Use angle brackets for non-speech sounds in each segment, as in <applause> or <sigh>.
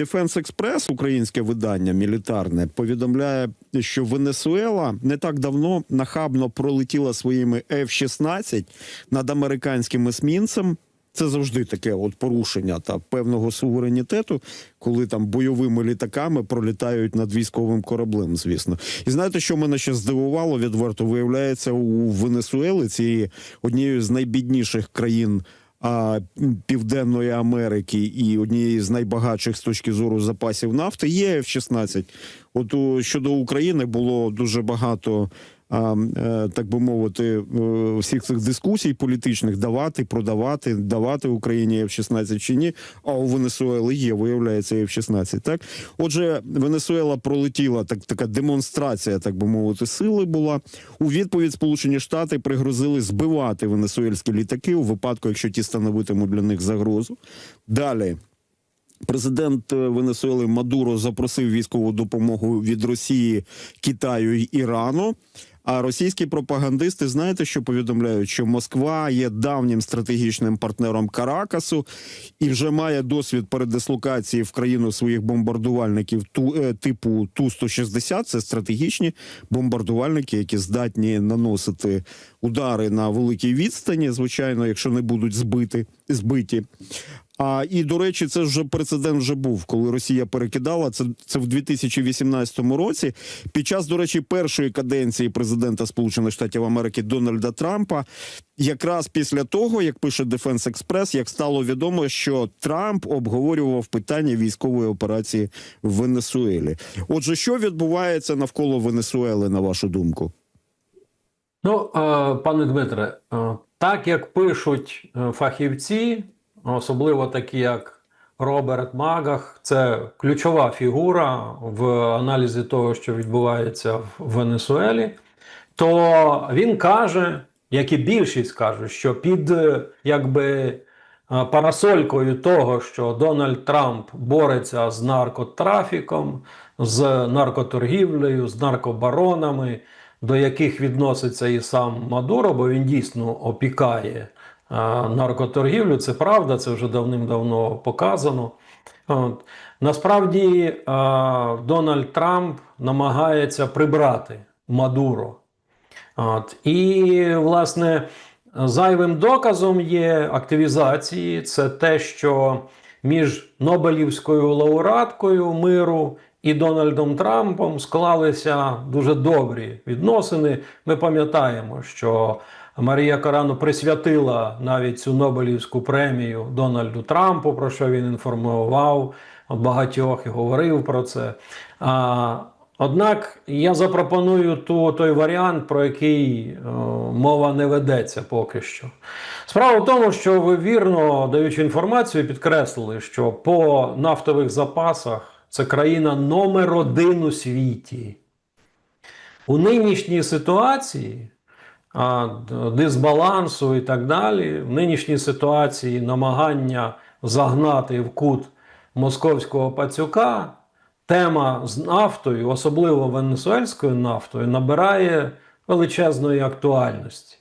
Defense Express, українське видання мілітарне, повідомляє, що Венесуела не так давно нахабно пролетіла своїми F-16 над американським есмінцем. Це завжди таке от порушення та певного суверенітету, коли там бойовими літаками пролітають над військовим кораблем, звісно. І знаєте, що мене ще здивувало відверто? Виявляється, у Венесуели цієї однієї з найбідніших країн Південної Америки і однієї з найбагатших з точки зору запасів нафти є F-16. От у- щодо України було дуже багато. Е, Так би мовити, е, всіх цих дискусій політичних давати, продавати, давати Україні F-16 чи ні. А у Венесуели є, виявляється, F-16. Так, отже, Венесуела пролетіла так, така демонстрація, так би мовити, сили була. У відповідь Сполучені Штати пригрозили збивати венесуельські літаки у випадку, якщо ті становитимуть для них загрозу. Далі. Президент е, Венесуели Мадуро запросив військову допомогу від Росії, Китаю і Ірану. А російські пропагандисти знаєте, що повідомляють, що Москва є давнім стратегічним партнером Каракасу і вже має досвід передислокації в країну своїх бомбардувальників ту, е, типу Ту-160. Це стратегічні бомбардувальники, які здатні наносити удари на великій відстані, звичайно, якщо не будуть збити, збиті. А і до речі, це вже прецедент вже був, коли Росія перекидала це. Це в 2018 році. Під час, до речі, першої каденції президента Сполучених Штатів Америки Дональда Трампа, якраз після того, як пише Defense Express, як стало відомо, що Трамп обговорював питання військової операції в Венесуелі. Отже, що відбувається навколо Венесуели, на вашу думку? Ну, е, пане Дмитре, е, так як пишуть е, фахівці, особливо такі як Роберт Магах, це ключова фігура в аналізі того, що відбувається в Венесуелі, то він каже, як і більшість кажуть, що під е, якби е, парасолькою того, що Дональд Трамп бореться з наркотрафіком, з наркоторгівлею, з наркобаронами, до яких відноситься і сам Мадуро, бо він дійсно опікає е, наркоторгівлю. Це правда, це вже давним-давно показано. От. Насправді Дональд Трамп намагається прибрати Мадуро. От. І, власне, зайвим доказом є активізації це те, що між Нобелівською лауреаткою миру і Дональдом Трампом склалися дуже добрі відносини. Ми пам'ятаємо, що Марія Карану присвятила навіть цю Нобелівську премію Дональду Трампу, про що він інформував багатьох і говорив про це. Однак я запропоную ту, той варіант, про який е, мова не ведеться поки що. Справа в тому, що ви вірно даючи інформацію, підкреслили, що по нафтових запасах це країна номер один у світі. У нинішній ситуації а, дисбалансу і так далі, в нинішній ситуації намагання загнати в кут московського пацюка, тема з нафтою, особливо венесуельською нафтою, набирає величезної актуальності.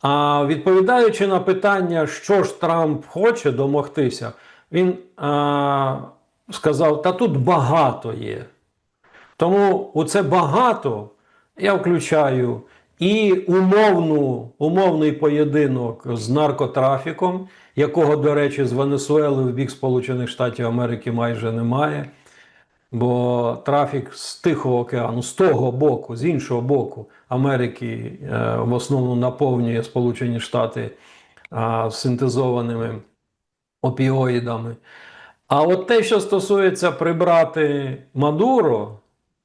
А відповідаючи на питання, що ж Трамп хоче домогтися, він а, сказав: та тут багато є. Тому у це багато я включаю і умовну, умовний поєдинок з наркотрафіком, якого, до речі, з Венесуели в бік Сполучених Штатів Америки майже немає. Бо трафік з Тихого океану, з того боку, з іншого боку Америки е, в основному наповнює Сполучені Штати е, синтезованими опіоїдами. А от те, що стосується прибрати Мадуро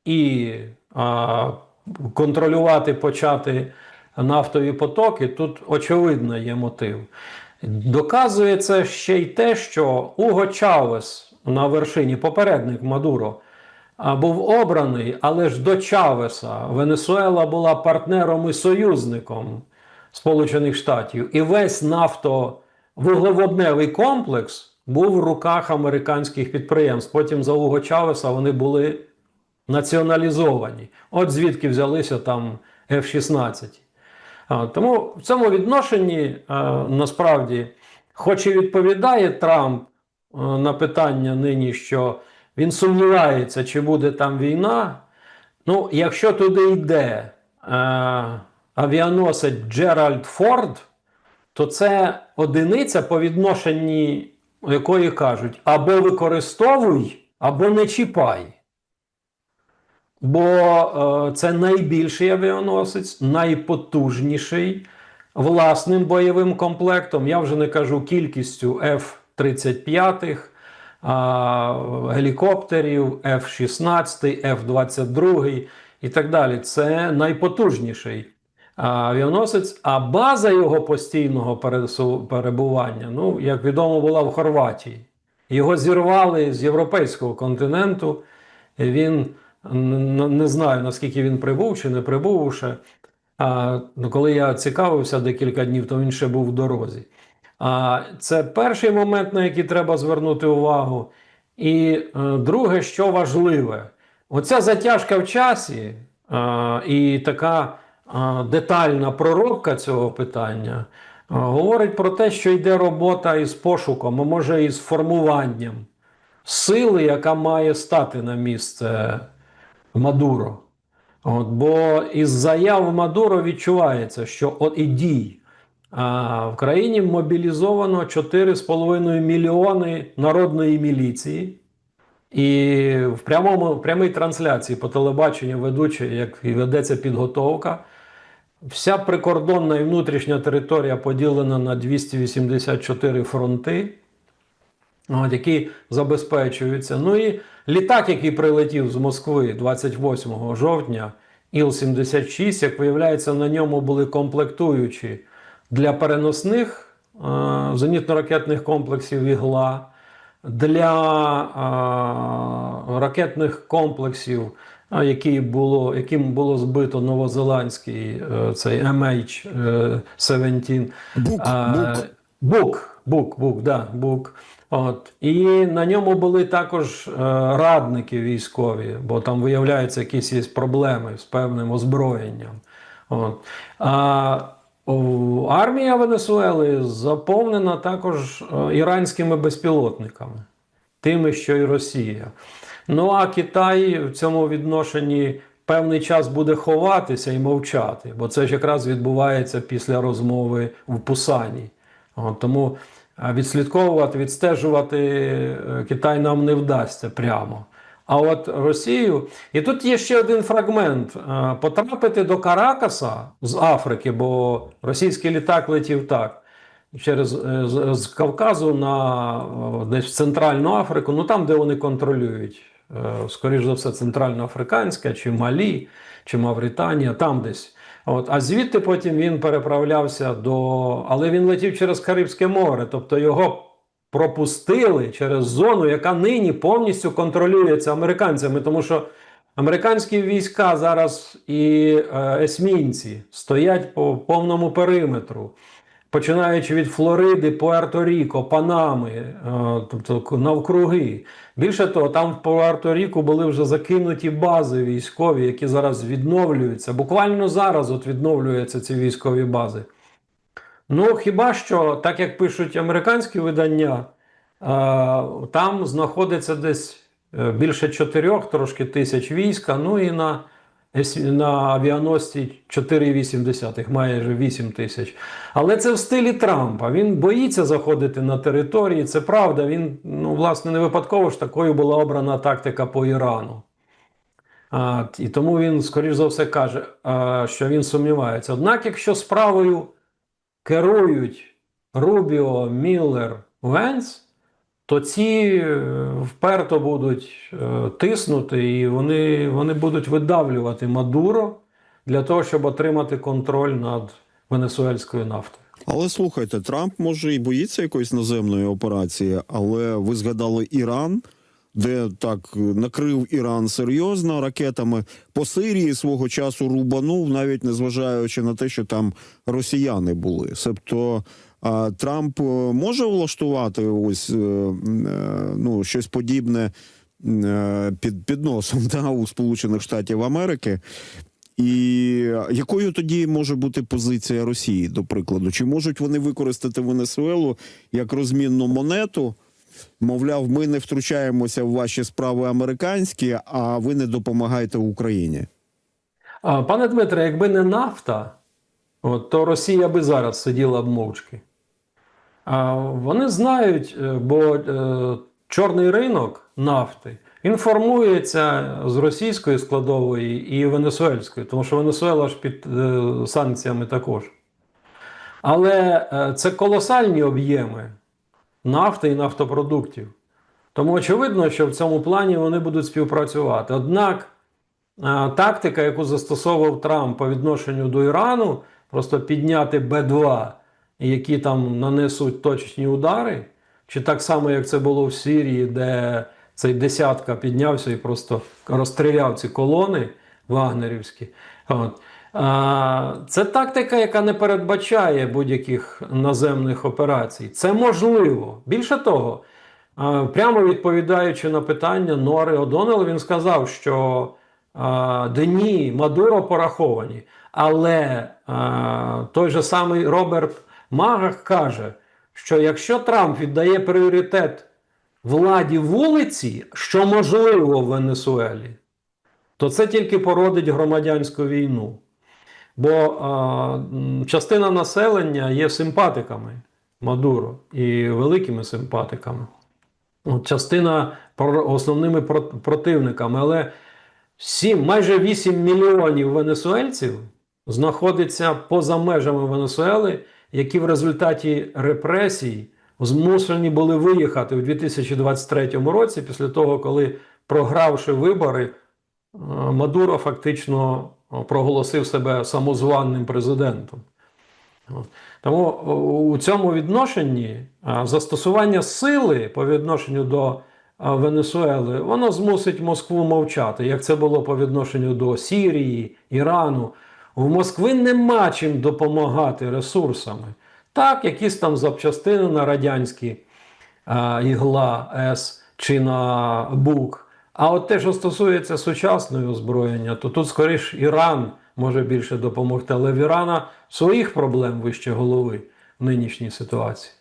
і а, контролювати почати нафтові потоки, тут очевидно є мотив. Доказує це ще й те, що Уго Чавес на вершині, попередник Мадуро, був обраний, але ж до Чавеса Венесуела була партнером і союзником Сполучених Штатів. І весь нафтовуглеводневий комплекс був в руках американських підприємств. Потім за Уго Чавеса вони були націоналізовані. От звідки взялися там F-16. Тому в цьому відношенні насправді, хоч і відповідає Трамп Е, на питання нині, що він сумнівається, чи буде там війна. Ну, якщо туди йде е, авіаносець Джеральд Форд, то це одиниця, по відношенні якої кажуть, або використовуй, або не чіпай. Бо е, це найбільший авіаносець, найпотужніший власним бойовим комплектом. Я вже не кажу кількістю f 35-х, гелікоптерів, f 16 f 22 і так далі. Це найпотужніший авіаносець, а база його постійного перебування, ну, як відомо, була в Хорватії. Його зірвали з європейського континенту. Він не знаю, наскільки він прибув чи не прибув. ще. А ну, коли я цікавився декілька днів, то він ще був в дорозі. Це перший момент, на який треба звернути увагу. І е, друге, що важливе, оця затяжка в часі і така детальна проробка цього питання говорить про те, що йде робота із пошуком, а може із формуванням сили, яка має стати на місце Мадуро. От, бо із заяв Мадуро відчувається, що от і дій. В країні мобілізовано 4,5 мільйони народної міліції. І в прямому в прямій трансляції по телебаченню ведучи, як і ведеться підготовка. Вся прикордонна і внутрішня територія поділена на 284 фронти, от, які забезпечуються. Ну і літак, який прилетів з Москви 28 жовтня, Іл-76, як виявляється, на ньому були комплектуючі для переносних е, зенітно-ракетних комплексів «Ігла», для е, ракетних комплексів, які було, яким було збито новозеландський е, цей MH17. Бук, бук. Бук, бук, бук, да, бук. От. І на ньому були також е, радники військові, бо там виявляються якісь є проблеми з певним озброєнням. От. А армія Венесуели заповнена також е, іранськими безпілотниками, тими, що і Росія. Ну а Китай в цьому відношенні певний час буде ховатися і мовчати, бо це ж якраз відбувається після розмови в Пусані. От, тому е, відслідковувати, відстежувати е, Китай нам не вдасться прямо. А от Росію, і тут є ще один фрагмент: Е, потрапити до Каракаса з Африки, бо російський літак летів так. Через е, з, з Кавказу на десь в Центральну Африку, ну там, де вони контролюють, е, скоріш за все, Центральноафриканська, чи Малі, чи Мавританія, там десь. От, а звідти потім він переправлявся до. Але він летів через Карибське море, тобто його пропустили через зону, яка нині повністю контролюється американцями, тому що американські війська зараз і е, есмінці стоять по повному периметру. Починаючи від Флориди, Пуерто-Ріко, Панами, е, тобто навкруги. Більше того, там в Пуерто-Ріку були вже закинуті бази військові, які зараз відновлюються. Буквально зараз от відновлюються ці військові бази. Ну, хіба що, так як пишуть американські видання, там знаходиться десь е, більше чотирьох трошки тисяч війська, ну і на, на авіаносці 4,8, майже 8 тисяч. Але це в стилі Трампа. Він боїться заходити на території. Це правда. Він, ну, власне, не випадково ж такою була обрана тактика по Ірану. А, і тому він, скоріш за все, каже, а, що він сумнівається. Однак, якщо справою керують Рубіо, Міллер, Венс, то ці е, вперто будуть е, тиснути і вони, вони будуть видавлювати Мадуро для того, щоб отримати контроль над венесуельською нафтою. Але слухайте, Трамп може і боїться якоїсь наземної операції, але ви згадали Іран, де так накрив Іран серйозно ракетами по Сирії свого часу рубанув, навіть незважаючи на те, що там росіяни були. Себто Трамп е, може влаштувати ось е, е, ну щось подібне під, під носом <laughs> да, у Сполучених Штатів Америки. І якою тоді може бути позиція Росії, до прикладу? Чи можуть вони використати Венесуелу як розмінну монету Мовляв, ми не втручаємося в ваші справи американські, а ви не допомагаєте Україні. Пане Дмитре, якби не нафта, от, то Росія би зараз сиділа б мовчки. Вони знають, е, бо е, чорний ринок нафти він формується з російської складової і венесуельської, тому що Венесуела ж під е, санкціями також. Але е, це колосальні об'єми нафти і нафтопродуктів. Тому очевидно, що в цьому плані вони будуть співпрацювати. Однак тактика, яку застосовував Трамп по відношенню до Ірану, просто підняти Б-2, які там нанесуть точні удари, чи так само, як це було в Сирії, де цей десятка піднявся і просто розстріляв ці колони вагнерівські. От. Це тактика, яка не передбачає будь-яких наземних операцій. Це можливо. Більше того, прямо відповідаючи на питання Нори Одонел, він сказав, що дні Мадуро пораховані. Але той же самий Роберт Магах каже, що якщо Трамп віддає пріоритет владі вулиці, що можливо в Венесуелі, то це тільки породить громадянську війну. Бо а, частина населення є симпатиками Мадуро і великими симпатиками. От, частина основними противниками. Але 7, майже 8 мільйонів венесуельців знаходиться поза межами Венесуели, які в результаті репресій змушені були виїхати у 2023 році, після того, коли, програвши вибори, е, Мадуро фактично е, проголосив себе самозванним президентом. Тому у цьому відношенні застосування сили по відношенню до Венесуели, воно змусить Москву мовчати, як це було по відношенню до Сірії, Ірану. В Москви нема чим допомагати ресурсами. Так, якісь там запчастини на радянські а, ігла С чи на БУК. А от те, що стосується сучасного озброєння, то тут скоріш Іран може більше допомогти, але в Ірана своїх проблем вище голови в нинішній ситуації.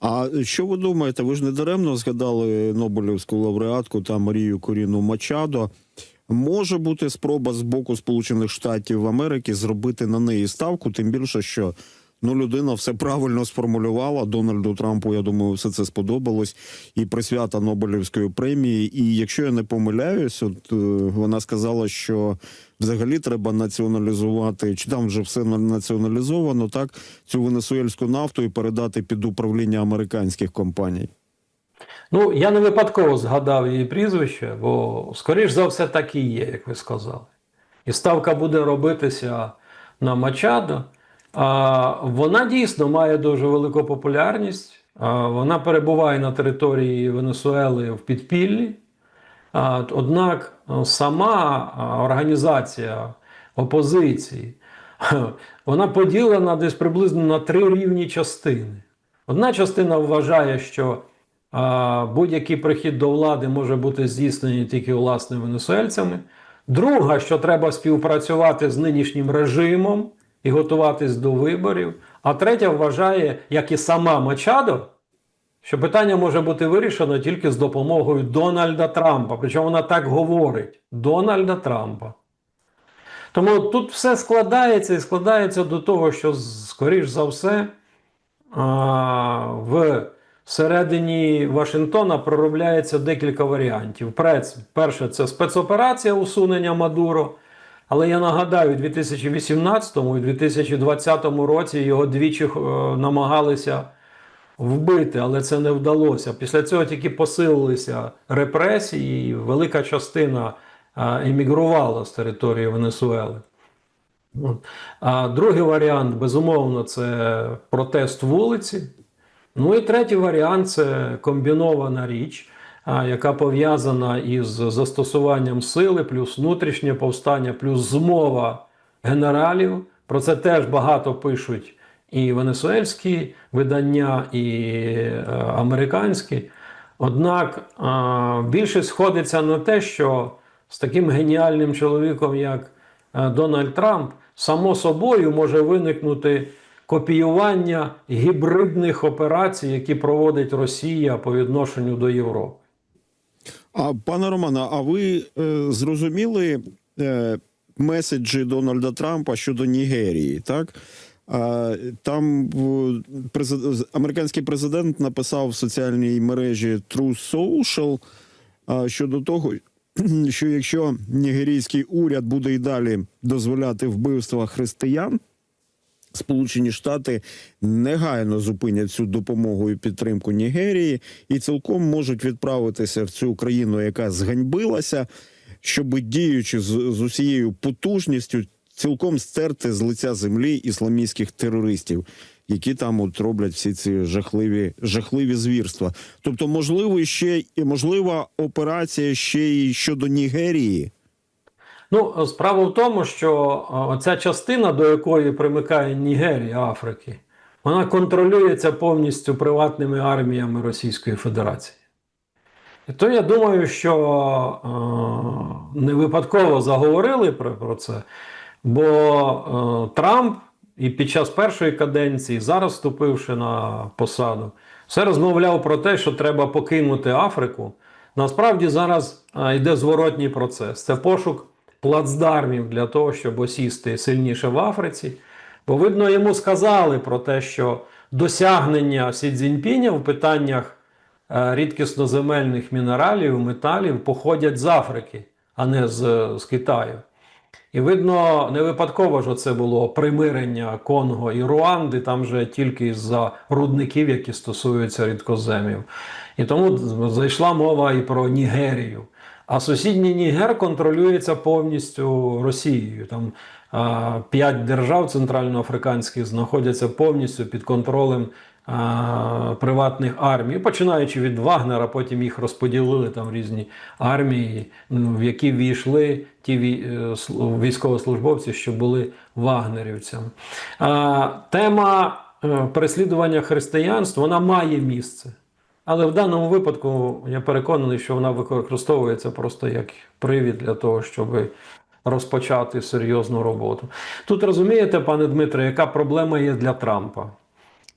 А що ви думаєте? Ви ж не даремно згадали Нобелівську лауреатку та Марію Коріну Мачадо. Може бути спроба з боку Сполучених Штатів Америки зробити на неї ставку, тим більше, що ну людина все правильно сформулювала. Дональду Трампу, я думаю, все це сподобалось. І присвята Нобелівської премії. І якщо я не помиляюсь, от е, вона сказала, що взагалі треба націоналізувати, чи там вже все націоналізовано, так цю венесуельську нафту і передати під управління американських компаній. Ну, я не випадково згадав її прізвище, бо, скоріш за все, так і є, як ви сказали. І ставка буде робитися на Мачадо. Вона дійсно має дуже велику популярність. Вона перебуває на території Венесуели в підпіллі. Однак сама організація опозиції <laughs> вона поділена десь приблизно на три рівні частини. Одна частина вважає, що будь-який прихід до влади може бути здійснений тільки власне венесуельцями. Друга, що треба співпрацювати з нинішнім режимом і готуватись до виборів. А третя вважає, як і сама Мачадо, що питання може бути вирішено тільки з допомогою Дональда Трампа. Причому вона так говорить: Дональда Трампа. Тому тут все складається і складається до того, що, скоріш за все, в середині Вашингтона проробляється декілька варіантів. Перше, це спецоперація усунення Мадуро. Але я нагадаю, у 2018 і 2020 році його двічі е, намагалися вбити, але це не вдалося. Після цього тільки посилилися репресії, і велика частина е, емігрувала з території Венесуели. А другий варіант, безумовно, це протест вулиці. Ну і третій варіант це комбінована річ, яка пов'язана із застосуванням сили, плюс внутрішнє повстання, плюс змова генералів. Про це теж багато пишуть і венесуельські видання, і е, американські. Однак більше сходиться на те, що з таким геніальним чоловіком, як е, Дональд Трамп, само собою може виникнути копіювання гібридних операцій, які проводить Росія по відношенню до Європи. А пане Романе, а ви е, зрозуміли е, меседжі Дональда Трампа щодо Нігерії? Так а, там презид- американський президент написав в соціальній мережі True Social а, щодо того, що якщо нігерійський уряд буде і далі дозволяти вбивства християн. Сполучені Штати негайно зупинять цю допомогу і підтримку Нігерії і цілком можуть відправитися в цю країну, яка зганьбилася, щоб діючи з, з усією потужністю, цілком стерти з лиця землі ісламістських терористів, які там от роблять всі ці жахливі жахливі звірства. Тобто, можливо, ще і можлива операція ще й щодо Нігерії. Ну, справа в тому, що ця частина, до якої примикає Нігерія Африки, вона контролюється повністю приватними арміями Російської Федерації. І то я думаю, що е, не випадково заговорили про, про це, бо е, Трамп і під час першої каденції, зараз вступивши на посаду, все розмовляв про те, що треба покинути Африку. Насправді зараз е, йде зворотній процес. Це пошук плацдармів для того, щоб осісти сильніше в Африці. Бо, видно, йому сказали про те, що досягнення Сі Цзіньпіня в питаннях е, рідкісноземельних мінералів, металів походять з Африки, а не з, з Китаю. І видно, не випадково ж це було примирення Конго і Руанди, там же тільки з-за рудників, які стосуються рідкоземів. І тому зайшла мова і про Нігерію. А сусідній Нігер контролюється повністю Росією. Там п'ять держав центральноафриканських знаходяться повністю під контролем а, приватних армій, починаючи від Вагнера, потім їх розподілили там різні армії, в які війшли ті е, слу- військовослужбовці, що були вагнерівцями. А, тема е, переслідування християнства вона має місце. Але в даному випадку я переконаний, що вона використовується просто як привід для того, щоб розпочати серйозну роботу. Тут розумієте, пане Дмитре, яка проблема є для Трампа?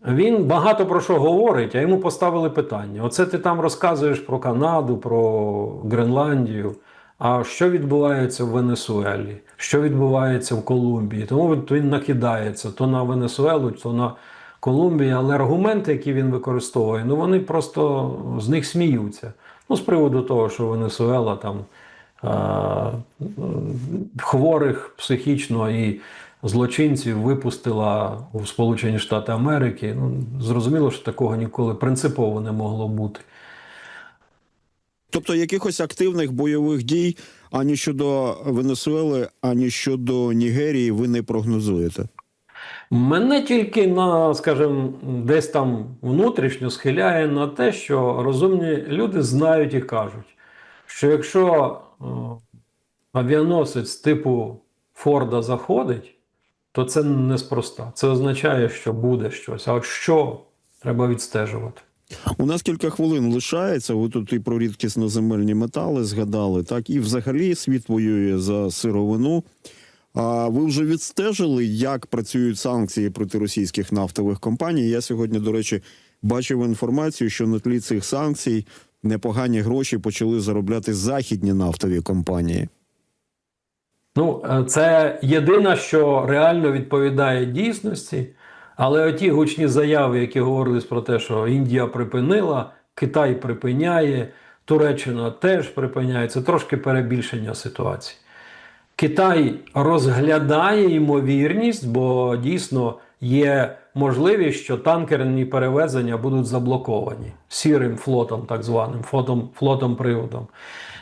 Він багато про що говорить, а йому поставили питання: оце ти там розказуєш про Канаду, про Гренландію. А що відбувається в Венесуелі? Що відбувається в Колумбії? Тому він- накидається то на Венесуелу, то на Колумбію, але аргументи, які він використовує, ну вони просто з них сміються. Ну, з приводу того, що Венесуела там а, хворих психічно і злочинців випустила у Сполучені Штати Америки. Ну, зрозуміло, що такого ніколи принципово не могло бути. Тобто якихось активних бойових дій ані щодо Венесуели, ані щодо Нігерії ви не прогнозуєте. Мене тільки на, скажімо, десь там внутрішньо схиляє на те, що розумні люди знають і кажуть, що якщо е, авіаносець типу Форда заходить, то це неспроста. Це означає, що буде щось. А от що треба відстежувати. У нас кілька хвилин лишається. Ви тут і про рідкісноземельні метали згадали, так і взагалі світ воює за сировину. А ви вже відстежили, як працюють санкції проти російських нафтових компаній? Я сьогодні, до речі, бачив інформацію, що на тлі цих санкцій непогані гроші почали заробляти західні нафтові компанії. Ну, е, це єдине, що реально відповідає дійсності. Але оті гучні заяви, які говорились про те, що Індія припинила, Китай припиняє, Туреччина теж припиняє, це трошки перебільшення ситуації. Китай розглядає ймовірність, бо дійсно є можливість, що танкерні перевезення будуть заблоковані сірим флотом, так званим флотом, флотом приводом.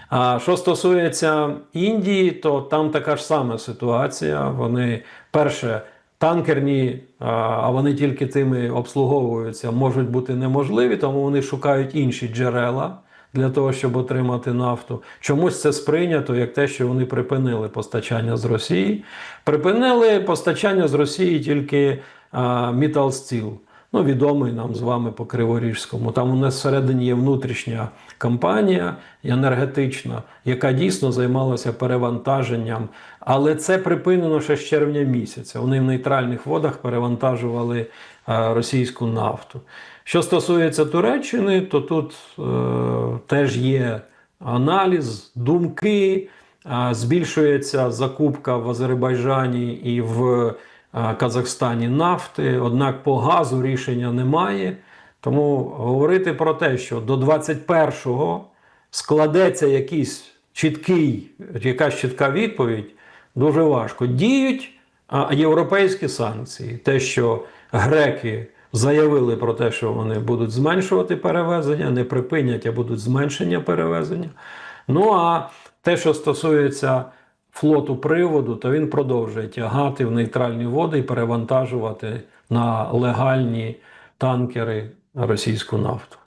А що стосується Індії, то там така ж сама ситуація. Вони перше. Танкерні, а, вони тільки тими обслуговуються, можуть бути неможливі, тому вони шукають інші джерела для того, щоб отримати нафту. Чомусь це сприйнято як те, що вони припинили постачання з Росії. Припинили постачання з Росії тільки Steel. ну, відомий нам з вами по Криворіжському. Там у нас всередині є внутрішня компанія енергетична, яка дійсно займалася перевантаженням. Але це припинено ще з червня місяця. Вони в нейтральних водах перевантажували російську нафту. Що стосується Туреччини, то тут е, теж є аналіз, думки. А, Збільшується закупка в Азербайджані і в а, Казахстані нафти, однак по газу рішення немає. Тому говорити про те, що до 21-го складеться якийсь чіткий, якась чітка відповідь, дуже важко. Діють європейські санкції. Те, що греки заявили про те, що вони будуть зменшувати перевезення, не припинять, а будуть зменшення перевезення. Ну а те, що стосується флоту приводу, то він продовжує тягати в нейтральні води і перевантажувати на легальні танкери російську нафту.